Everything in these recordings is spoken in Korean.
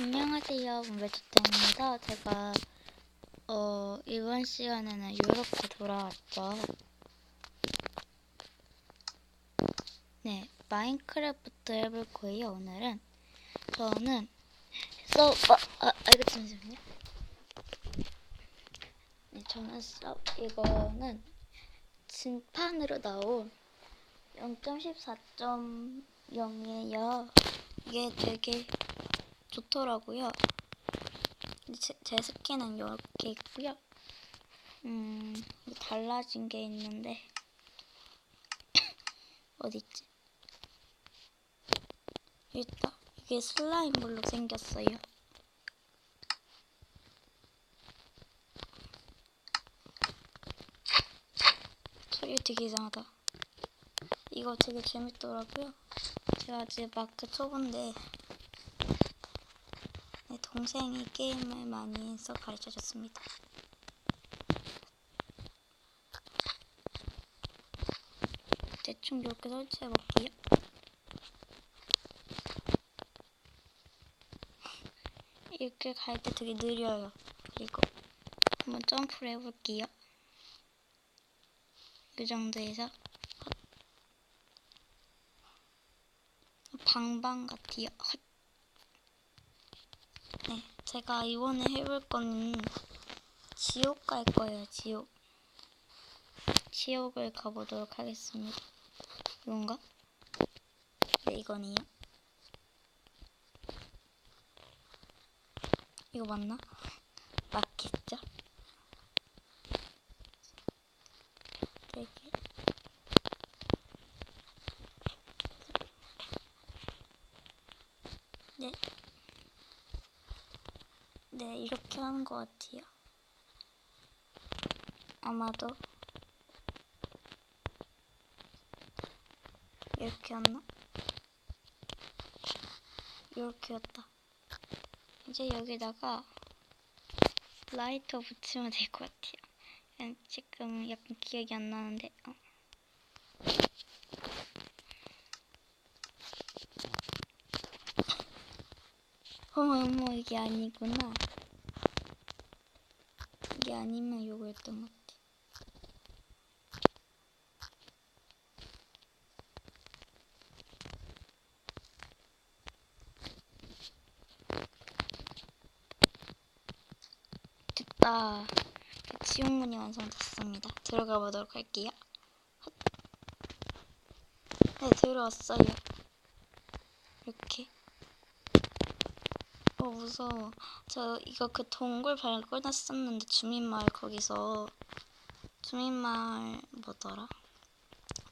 안녕하세요, 문배주입니다 제가 어 이번 시간에는 유럽에 돌아왔죠. 네, 마인크래프트 해볼 거예요. 오늘은 저는 서 아, 아 이거 잠시만요. 네, 저는 서 이거는 진판으로 나온 0.14.0이에요. 이게 되게 좋더라고요. 제, 제 스킨은 이렇게 있고요. 음, 달라진 게 있는데 어디 있지? 일단 이게 슬라임볼로 생겼어요. 소리 되게 이상하다. 이거 되게 재밌더라고요. 제가 아직 마크 초보인데 네, 동생이 게임을 많이 해서 가르쳐 줬습니다. 대충 이렇게 설치해 볼게요. 이렇게 갈 때 되게 느려요. 그리고 한번 점프를 해볼게요. 이 정도에서 방방 같아요. 헛. 네, 제가 이번에 해볼 거는 지옥 갈 거예요, 지옥. 지옥을 가보도록 하겠습니다. 이건가? 네, 이거네요. 이거 맞나? 맞겠죠? 되게 네. 네, 이렇게 하는 것 같아요. 아마도 이렇게였나? 이렇게였다. 이제 여기다가 라이터 붙이면 될 것 같아요. 지금 약간 기억이 안 나는데. 어. 어머 이게 아니구나. 이게 아니면 요거였던 것 같아. 됐다. 지옥문이 완성됐습니다. 들어가 보도록 할게요. 헛. 네, 들어왔어요. 이렇게. 어, 무서워. 저 이거 그 동굴 발견했었는데 주민마을 거기서 주민마을 뭐더라?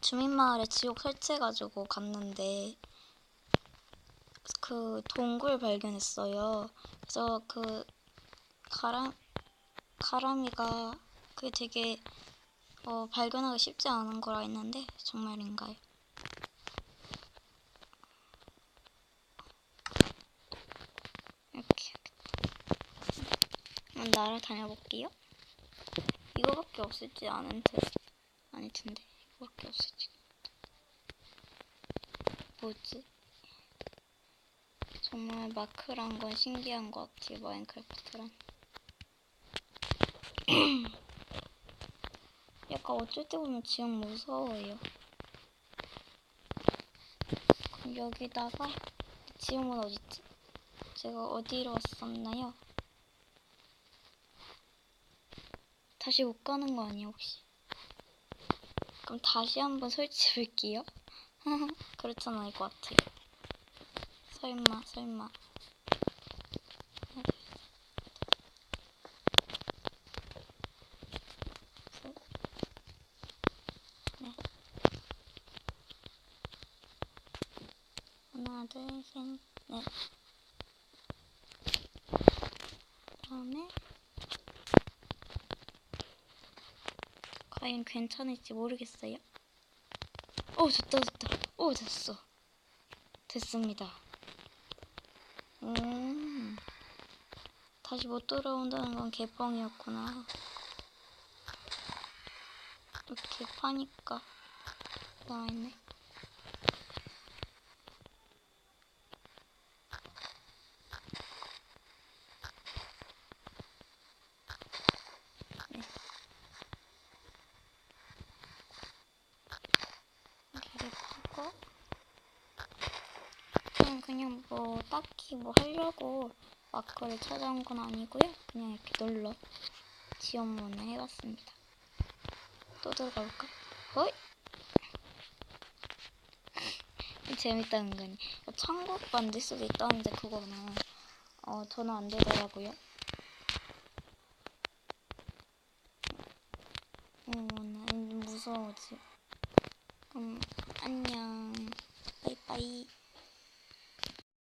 주민마을에 지옥 설치해가지고 갔는데 그 동굴 발견했어요. 그래서 그 가람 가람이가 그게 되게 어, 발견하기 쉽지 않은 거라 했는데 정말인가요? 이렇게 한번 날아다녀 볼게요. 이거밖에 없을지 않은 듯 아닐 텐데 이거밖에 없을지 뭐지? 정말 마크란 건 신기한 것 같아요 마인크래프트란. 약간 어쩔 때 보면 지옥 무서워요. 그럼 여기다가 지옥은 어딨지? 제가 어디로 왔었나요? 다시 못 가는 거 아니야 혹시? 그럼 다시 한번 설치해 볼게요. 그렇잖아 것 같아요. 설마 설마. 하나, 둘, 셋, 넷. 다음에 과연 괜찮을지 모르겠어요. 오, 됐다, 됐다. 오, 됐어. 됐습니다. 음, 다시 못 돌아온다는 건 개뻥이었구나. 이렇게 파니까 나와있네. 그냥 뭐 딱히 뭐 하려고 마크를 찾아온 건 아니고요. 그냥 이렇게 놀러 지원문을 해봤습니다. 또 들어가 볼까? 어이? 재밌다 은근히. 천국 만들 수도 있다는데 그거는 어 저는 안 되더라고요. 어, 난 무서워지. 그럼 안녕. 빠이빠이.